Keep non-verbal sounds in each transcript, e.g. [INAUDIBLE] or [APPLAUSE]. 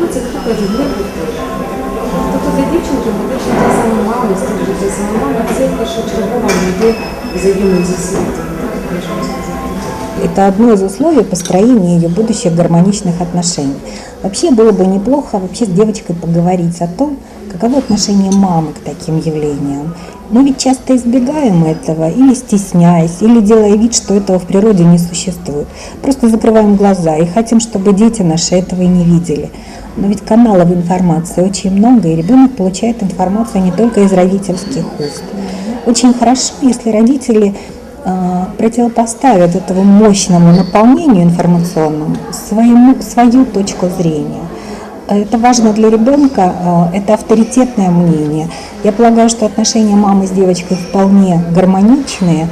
вулиці, хто каже, не буде. Тобто для дівчинки буде та сама мама, скільки та сама мама, це першочергово йде взаємодія зі світом. можна сказати. Это одно из условий построения ее будущих гармоничных отношений. Вообще было бы неплохо вообще с девочкой поговорить о том, каково отношение мамы к таким явлениям. Мы ведь часто избегаем этого, или стесняясь, или делая вид, что этого в природе не существует. Просто закрываем глаза и хотим, чтобы дети наши этого и не видели. Но ведь каналов информации очень много, и ребенок получает информацию не только из родительских уст. Очень хорошо, если родители э, противопоставят этому мощному наполнению информационному своему, свою точку зрения. Это важно для ребенка, э, это авторитетное мнение. Я полагаю, что отношения мамы с девочкой вполне гармоничные,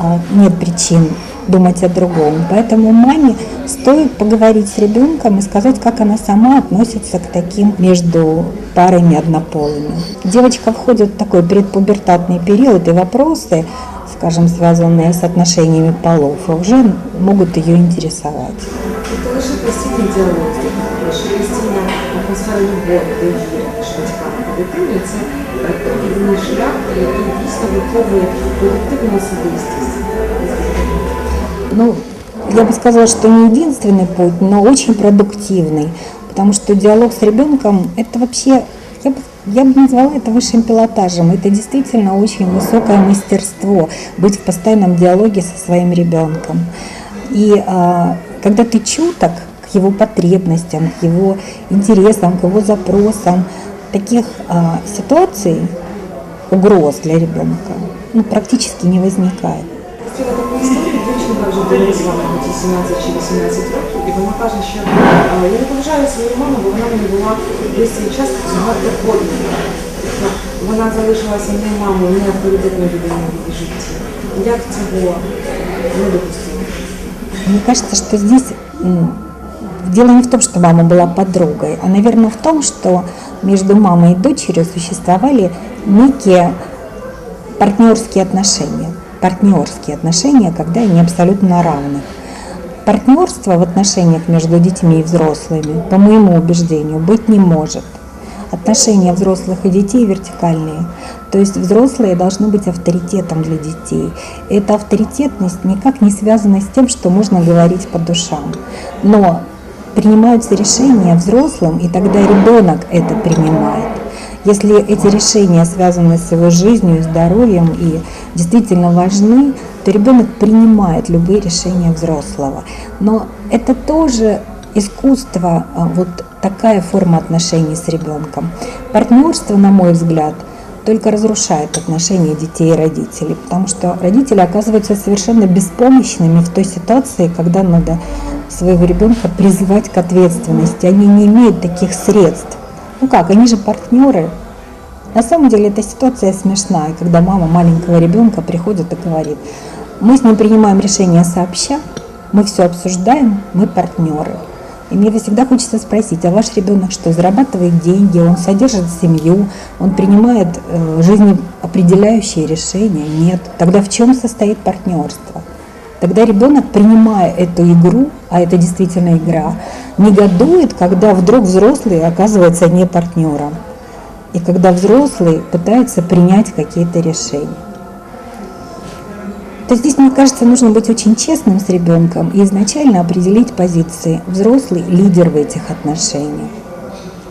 э, нет причин думать о другом. Поэтому маме стоит поговорить с ребенком и сказать, как она сама относится к таким между парами однополыми. Девочка входит в такой предпубертатный период, и вопросы, скажем, связанные с отношениями полов, уже могут ее интересовать. Це лише постійний діалог, лише постійна атмосфера любові, довіри між батьками і дитиною. Це е, той єдиний шлях, який дійсно виховує продуктивну особистість. Ну, я бы сказала, что не единственный путь, но очень продуктивный, потому что диалог с ребенком – это вообще, я бы, я бы назвала это высшим пилотажем. Это действительно очень высокое мастерство быть в постоянном диалоге со своим ребенком. И а, когда ты чуток к его потребностям, к его интересам, к его запросам, таких а, ситуаций, угроз для ребенка ну, практически не возникает Хотіла таку історію, дівчинка вже доросла, мабуть, 17 чи 18 років, і вона каже, що е, я не поважаю свою маму, бо вона мені була весь цей час багато ходила. Вона залишилася не мамою, не авторитетною людиною в її житті. Як цього не допустити? Мне кажется, что здесь м, дело не в том, что мама была подругой, а, наверное, в том, что между мамой и дочерью существовали некие партнерские отношения. Партнерские отношения, когда они абсолютно на равных. Партнерство в отношениях между детьми и взрослыми, по моему убеждению, быть не может. Отношения взрослых и детей вертикальные. То есть взрослые должны быть авторитетом для детей. Эта авторитетность никак не связана с тем, что можно говорить по душам. Но принимаются решения взрослым, и тогда ребенок это принимает. Если эти решения связаны с его жизнью, здоровьем и действительно важны, то ребенок принимает любые решения взрослого. Но это тоже искусство, а, вот такая форма отношений с ребенком. Партнерство, на мой взгляд, только разрушает отношения детей и родителей, потому что родители оказываются совершенно беспомощными в той ситуации, когда надо своего ребенка призывать к ответственности. Они не имеют таких средств. Ну как, они же партнеры. На самом деле эта ситуация смешная, когда мама маленького ребенка приходит и говорит, мы с ним принимаем решение сообща, мы все обсуждаем, мы партнеры. И мне всегда хочется спросить, а ваш ребенок что, зарабатывает деньги, он содержит семью, он принимает э, жизнеопределяющие решения? Нет. Тогда в чем состоит партнерство? Тогда ребенок, принимая эту игру, а это действительно игра, негодует, когда вдруг взрослый оказывается не партнером. И когда взрослый пытается принять какие-то решения. То здесь, мне кажется, нужно быть очень честным с ребенком и изначально определить позиции. Взрослый – лидер в этих отношениях.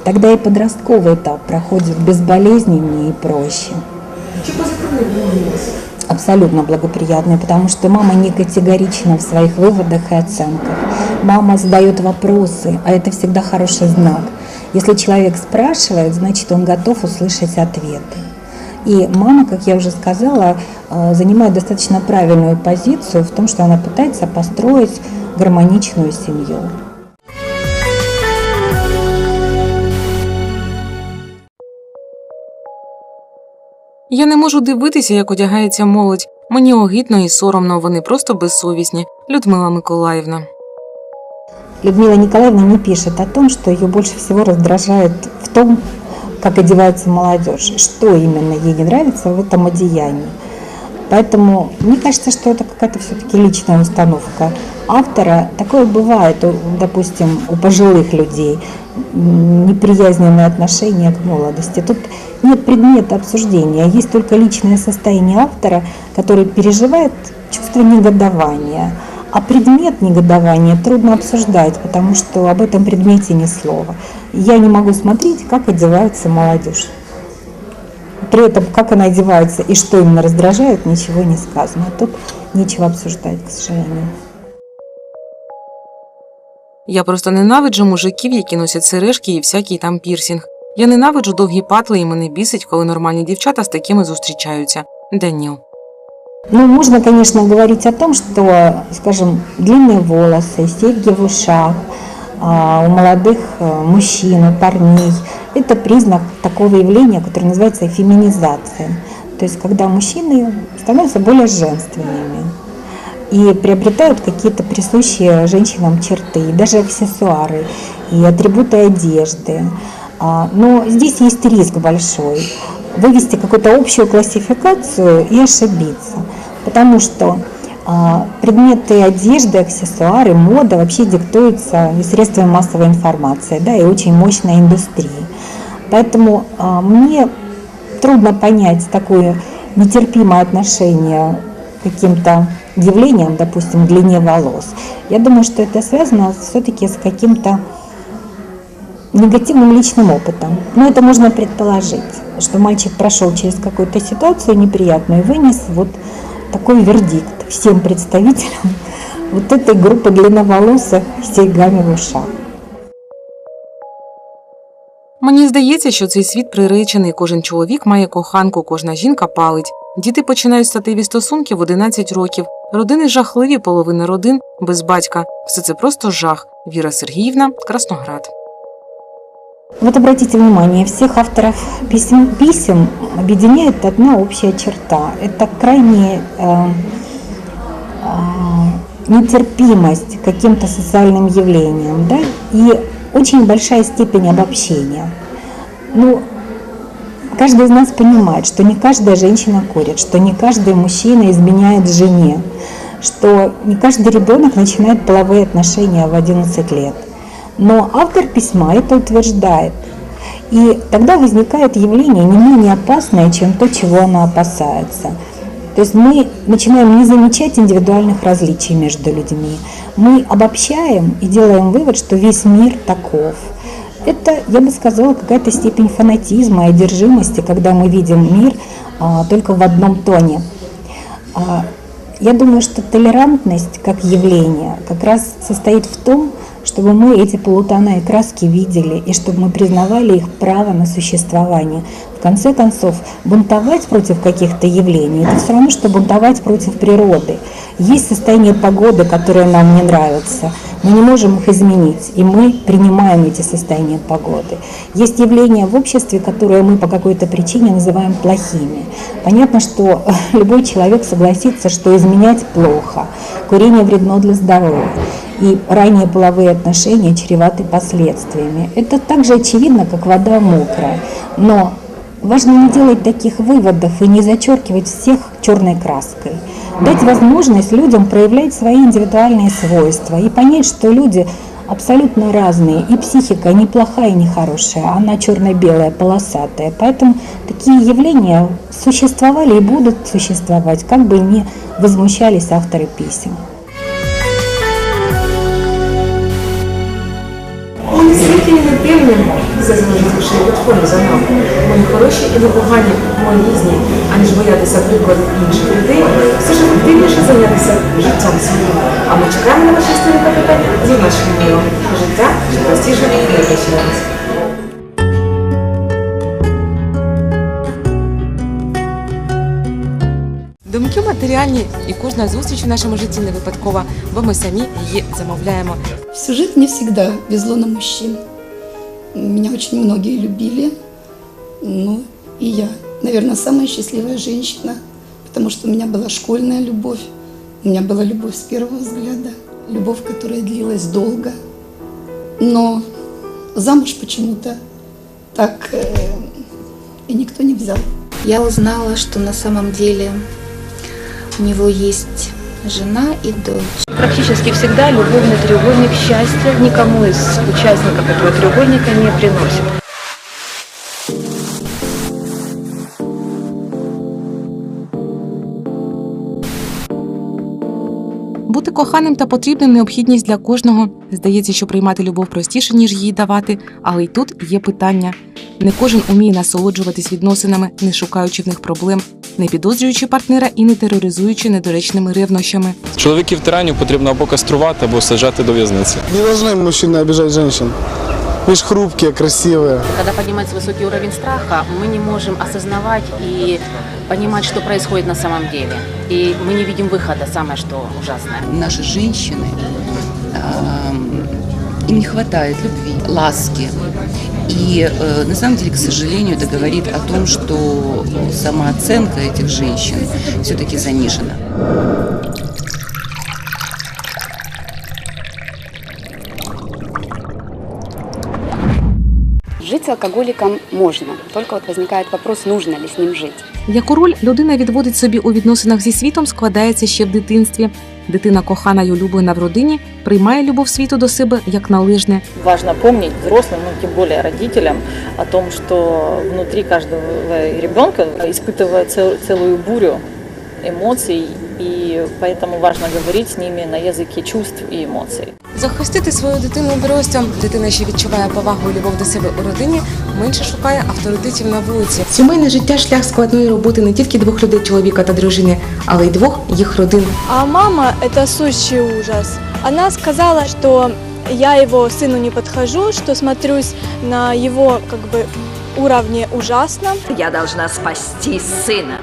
Тогда и подростковый этап проходит безболезненнее и проще. Позитивний прогноз? Абсолютно благоприятный, потому что мама не категорична в своих выводах и оценках. Мама задает вопросы, а это всегда хороший знак. Если человек спрашивает, значит он готов услышать ответы. И мама, как я уже сказала, э, занимает достаточно правильную позицию в том, что она пытается построить гармоничную семью. Я не можу дивитися, як одягається молодь. Мені огидно і соромно, вони просто безсовісні. Людмила Миколаївна. Людмила Николаевна не пишет о том, что ее больше всего раздражает в том, как одевается молодежь, что именно ей не нравится в этом одеянии. Поэтому мне кажется, что это какая-то все-таки личная установка автора. Такое бывает, допустим, у пожилых людей неприязненное отношение к молодости. Тут нет предмета обсуждения, есть только личное состояние автора, который переживает чувство негодования. А предмет негодования трудно обсуждать, потому что об этом предмете ни слова. Я не могу смотреть, как одевается молодежь. При этом, как она одевается и что именно раздражает, ничего не сказано. Тут нечего обсуждать, к сожалению. Я просто ненавиджу мужиків, які носять сережки і всякий там пірсінг. Я ненавиджу довгі патли, і мене бісить, коли нормальні дівчата з такими зустрічаються. Даніл. Ну, можно, конечно, говорить о том, что, скажем, длинные волосы, серьги в ушах а, у молодых э, мужчин, у парней – это признак такого явления, которое называется феминизация. То есть, когда мужчины становятся более женственными и приобретают какие-то присущие женщинам черты, и даже аксессуары, и атрибуты одежды. А, Но здесь есть риск большой вывести какую-то общую классификацию и ошибиться, потому что а, предметы одежды, аксессуары, мода вообще диктуются средствами массовой информации, да, и очень мощной индустрией. Поэтому а, мне трудно понять такое нетерпимое отношение к каким-то явлениям, допустим, длине волос. Я думаю, что это связано все-таки с каким-то негативным личным опытом. Но это можно предположить, что мальчик прошел через какую-то ситуацию неприятную и вынес вот такой вердикт всем представителям вот этой группы длинноволосых с серьгами в ушах. Мені здається, що цей світ приречений. Кожен чоловік має коханку, кожна жінка палить. Діти починають статеві стосунки в 11 років. Родини жахливі, половина родин без батька. Все це просто жах. Віра Сергіївна, Красноград. Вот обратите внимание, всех авторов писем, писем объединяет одна общая черта. Это крайняя э, э, нетерпимость к каким-то социальным явлениям да, и очень большая степень обобщения. Ну, каждый из нас понимает, что не каждая женщина курит, что не каждый мужчина изменяет жене, что не каждый ребенок начинает половые отношения в 11 лет. Но автор письма это утверждает. И тогда возникает явление не менее опасное, чем то, чего она опасается. То есть мы начинаем не замечать индивидуальных различий между людьми. Мы обобщаем и делаем вывод, что весь мир таков. Это, я бы сказала, какая-то степень фанатизма и одержимости, когда мы видим мир а, только в одном тоне. А, я думаю, что толерантность как явление как раз состоит в том, чтобы мы эти полутона и краски видели, и чтобы мы признавали их право на существование. В конце концов, бунтовать против каких-то явлений – это все равно, что бунтовать против природы. Есть состояние погоды, которое нам не нравится, мы не можем их изменить, и мы принимаем эти состояния погоды. Есть явления в обществе, которые мы по какой-то причине называем плохими. Понятно, что [LAUGHS] любой человек согласится, что изменять плохо, курение вредно для здоровья и ранние половые отношения чреваты последствиями. Это так же очевидно, как вода мокрая. Но важно не делать таких выводов и не зачеркивать всех черной краской. Дать возможность людям проявлять свои индивидуальные свойства и понять, что люди абсолютно разные. И психика не плохая, не хорошая, она черно-белая, полосатая. Поэтому такие явления существовали и будут существовать, как бы ни возмущались авторы писем. Не темні, все залежить лише від за нами. Ми хороші і ми різні, аніж боятися приклад інших людей, все ж ефективніше зайнятися життям своїм. А ми чекаємо на ваші сторінка питань зі нашим миром. Життя що простіше не прощається. матеріальні, і кожна зустріч у нашому житті не випадкова, бо ми самі її замовляємо. Всю жизнь мне всегда везло на мужчин. Меня очень многие любили. Ну, и я, наверное, самая счастливая женщина, потому что у меня была школьная любовь, у меня была любовь с первого взгляда, любовь, которая длилась долго. Но замуж почему-то так э, и никто не взял. Я узнала, что на самом деле у него есть жена и дочь. Практически всегда любовный треугольник счастья никому из участников этого треугольника не приносит. коханим та потрібним необхідність для кожного. Здається, що приймати любов простіше, ніж її давати, але й тут є питання. Не кожен уміє насолоджуватись відносинами, не шукаючи в них проблем, не підозрюючи партнера і не тероризуючи недоречними ревнощами. Чоловіків тиранів потрібно або каструвати, або саджати до в'язниці. Не должны мужчины обижать женщин. Вы ж хрупкие, красивые. Когда поднимается высокий уровень страха, мы не можем осознавать и Понимать, что происходит на самом деле. И мы не видим выхода, самое что ужасное. наши женщины, им не хватает любви, ласки. И э, на самом деле, к сожалению, это говорит о том, что самооценка этих женщин все-таки занижена. Жить с алкоголиком можно, только вот возникает вопрос, нужно ли с ним жить. Яку роль людина відводить собі у відносинах зі світом, складається ще в дитинстві. Дитина, кохана й улюблена в родині, приймає любов світу до себе як належне. Важно помнить взрослым, ну тем более родителям, о том, что внутри каждого ребенка испытывает цел- целую бурю эмоций, и поэтому важно говорить с ними на языке чувств и эмоций. Захистити свою дитину берестям. Дитина, що відчуває повагу і любов до себе у родині, менше шукає авторитетів на вулиці. Сімейне життя шлях складної роботи не тільки двох людей, чоловіка та дружини, але й двох їх родин. А мама – это сущий ужас. Она сказала, что я его сыну не подхожу, что смотрюсь на его как бы уровне ужасно. Я должна спасти сына.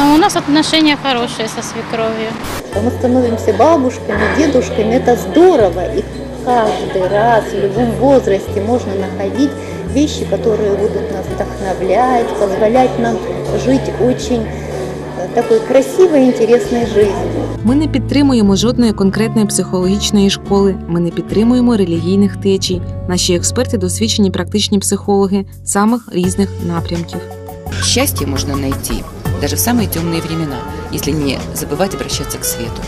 Но у нас отношения хорошие со свекровью. Мы становимся бабушками, дедушками, это здорово. И каждый раз, в любом возрасте можно находить вещи, которые будут нас вдохновлять, позволять нам жить очень э, такой красивой, интересной жизнью. Ми не підтримуємо жодної конкретної психологічної школи. Ми не підтримуємо релігійних течій. Наші експерти досвідчені практичні психологи самих різних напрямків. Счастье можно найти даже в самые темные времена, если не забывать обращаться к свету.